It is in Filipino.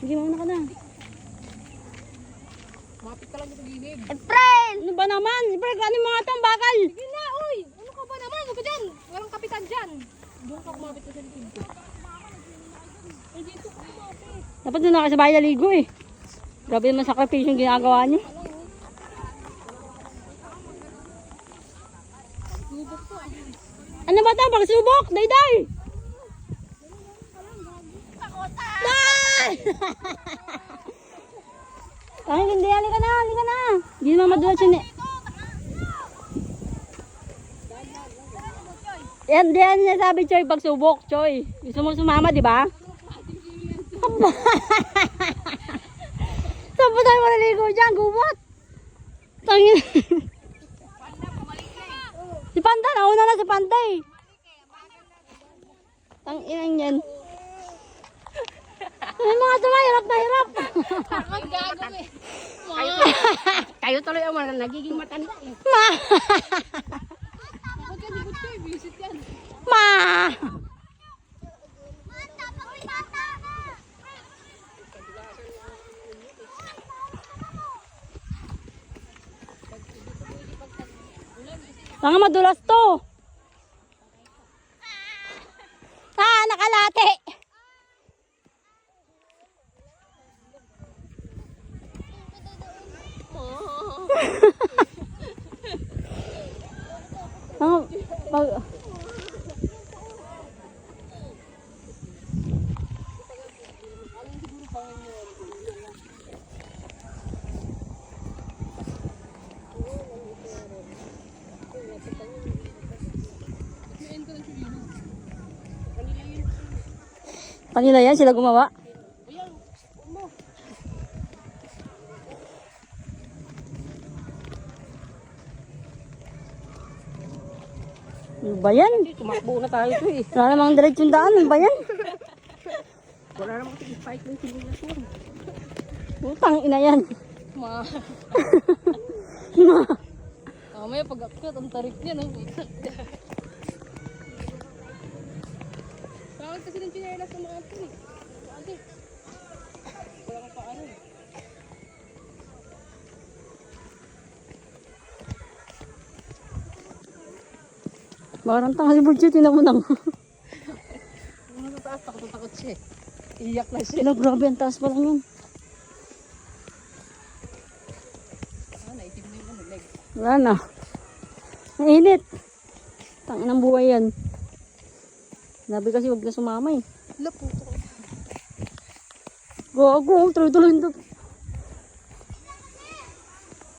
Sige, mauna ka na. Mapit ka lang dito gilid. Efren! Ano ba naman? Efren, ano yung mga tong bakal? Sige na, uy! Ano ka ba naman? Huwag ka dyan! Walang kapitan dyan! Doon ka kumapit ka sa likid ko. Ay, dito ka kumapit. Dapat doon na kayo sa bahay naligo eh. Grabe naman sakripisyo yung ginagawa niyo. Lubok ko. Ano ba ito? Pagsubok! Dayday! Day! Ay, hindi. Halika na, halika na. Hindi naman madulas yun eh. Yan, yan niya sabi, Choy, pagsubok, Choy. Gusto mo sumama, di ba? Saan pa tayo malaligo dyan? Gubot! Tangin. si Panda, nauna na si Panda eh. Tangin yan. Mga tuma, hirap na hirap. Ang gago eh. Kayo, kayo tuloy ang mga nagiging matanda eh. Ma! Huwag ka, ko eh. Visit yan. Ma! Tanga madulas to. Tanga, pag... Kanila yan, sila gumawa. Ano ba yan? Tumakbo na tayo to eh. Wala namang diretsyon daan. Ano ba yan? Wala namang tig-spike ng simulasyon. Utang ina yan. Ma. Ma. Mamaya pag akyat, ang tarik niya, no? Bakit kasi ng chinelas ng mga ito eh? Ate. Wala kang paano eh. Parang tanga si Budget. Tinan mo nang. Ano taas, takot na takot siya eh. Iyak na siya. Hello, grabe. Ang taas pa lang yun. Ah, naisip na yung leg. Wala na. Ang init. Tangin ng buhay yan. Sabi kasi huwag na sumama eh. Wala po. Gago, tuloy-tuloy.